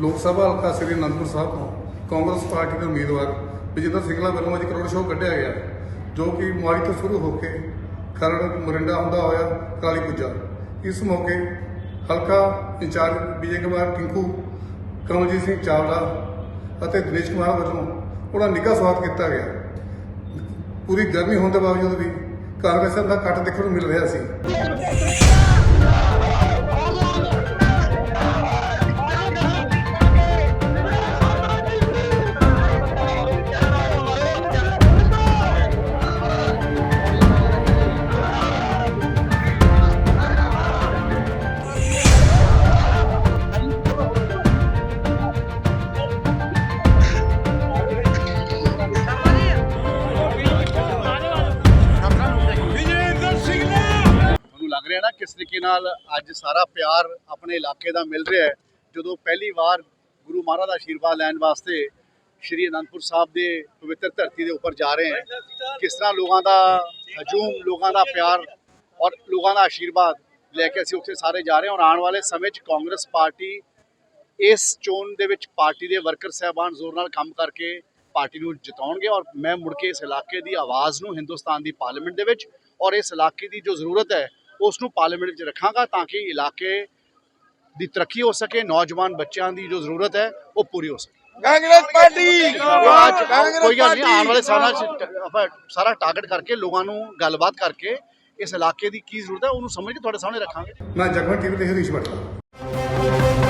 ਲੋਕ ਸਭਾ ਹਲਕਾ ਸ੍ਰੀ ਅਨੰਦਪੁਰ ਸਾਹਿਬ ਤੋਂ ਕਾਂਗਰਸ ਪਾਰਟੀ ਦੇ ਉਮੀਦਵਾਰ ਵਿਜੇਂਦਰ ਸਿੰਗਲਾ ਵੱਲੋਂ ਅੱਜ ਕਰੋੜ ਸ਼ੋਅ ਕੱਢਿਆ ਗਿਆ, ਜੋ ਕਿ ਮੁਹਾਲੀ ਤੋਂ ਸ਼ੁਰੂ ਹੋ ਕੇ ਖਰੜ, ਮਰਿੰਡਾ ਹੁੰਦਾ ਹੋਇਆ ਕਾਲੀ ਪੁੱਜਾ। ਇਸ ਮੌਕੇ ਹਲਕਾ ਇੰਚਾਰਜ ਵਿਜੇ ਕੁਮਾਰ ਟਿੰਕੂ ਕਮਲਜੀਤ ਸਿੰਘ ਚਾਵਲਾ ਅਤੇ ਦਿਨੇਸ਼ ਕੁਮਾਰ ਵੱਲੋਂ ਉਹਨਾਂ ਨਿੱਘਾ ਸਵਾਗਤ ਕੀਤਾ ਗਿਆ। ਪੂਰੀ ਗਰਮੀ ਹੋਣ ਦੇ ਬਾਵਜੂਦ ਵੀ ਕਾਂਗਰਸ ਦਾ ਕੱਟ ਦੇਖਣ ਨੂੰ ਮਿਲ ਰਿਹਾ ਸੀ। ਨਾ, ਕਿਸ ਤਰੀਕੇ ਨਾਲ ਅੱਜ ਸਾਰਾ ਪਿਆਰ ਆਪਣੇ ਇਲਾਕੇ ਦਾ ਮਿਲ ਰਿਹਾ ਹੈ। ਜਦੋਂ ਪਹਿਲੀ ਵਾਰ ਗੁਰੂ ਮਹਾਰਾਜ ਦਾ ਆਸ਼ੀਰਵਾਦ ਲੈਣ ਵਾਸਤੇ ਸ਼੍ਰੀ ਅਨੰਦਪੁਰ ਸਾਹਿਬ ਦੇ ਪਵਿੱਤਰ ਧਰਤੀ ਦੇ ਉੱਪਰ ਜਾ ਰਹੇ ਹਾਂ, ਕਿਸ ਤਰ੍ਹਾਂ ਲੋਕਾਂ ਦਾ ਹਜੂਮ, ਲੋਕਾਂ ਦਾ ਪਿਆਰ ਔਰ ਲੋਕਾਂ ਦਾ ਆਸ਼ੀਰਵਾਦ ਲੈ ਕੇ ਅਸੀਂ ਉੱਥੇ ਸਾਰੇ ਜਾ ਰਹੇ ਹਾਂ। ਔਰ ਆਉਣ ਵਾਲੇ ਸਮੇਂ 'ਚ ਕਾਂਗਰਸ ਪਾਰਟੀ ਇਸ ਚੋਣ ਦੇ ਵਿੱਚ ਪਾਰਟੀ ਦੇ ਵਰਕਰ ਸਹਿਬਾਨ ਜ਼ੋਰ ਨਾਲ ਕੰਮ ਕਰਕੇ ਪਾਰਟੀ ਨੂੰ ਜਿਤਾਉਣਗੇ ਔਰ ਮੈਂ ਮੁੜ ਕੇ ਇਸ ਇਲਾਕੇ ਦੀ ਆਵਾਜ਼ ਨੂੰ ਹਿੰਦੁਸਤਾਨ ਦੀ ਪਾਰਲੀਮੈਂਟ ਦੇ ਵਿੱਚ ਔਰ ਇਸ ਇਲਾਕੇ ਦੀ ਜੋ ਜ਼ਰੂਰਤ ਹੈ ਉਸ ਨੂੰ ਪਾਰਲੀਮੈਂਟ ਵਿੱਚ ਰੱਖਾਂਗਾ ਤਾਂ ਕਿ ਇਲਾਕੇ ਦੀ ਤਰੱਕੀ ਹੋ ਸਕੇ ਨੌਜਵਾਨ ਬੱਚਿਆਂ ਦੀ ਜੋ ਜ਼ਰੂਰਤ ਹੈ ਉਹ ਪੂਰੀ ਹੋ ਸਕੇ। ਕਾਂਗਰਸ ਪਾਰਟੀ! ਕੋਈ ਗੱਲ ਨਹੀਂ ਆਉਣ ਵਾਲੇ ਸਾਲਾਂ 'ਚ ਆਪਾਂ ਸਾਰਾ ਟਾਰਗੇਟ ਕਰਕੇ ਲੋਕਾਂ ਨੂੰ ਗੱਲਬਾਤ ਕਰਕੇ ਇਸ ਇਲਾਕੇ ਦੀ ਕੀ ਜ਼ਰੂਰਤ ਹੈ ਉਹਨੂੰ ਸਮਝ ਕੇ ਤੁਹਾਡੇ ਸਾਹਮਣੇ ਰੱਖਾਂਗੇ। ਮੈਂ ਜਗਮਨ ਟੀਵੀ ਤੇ ਹਰੀਸ਼ ਬਟਲਾ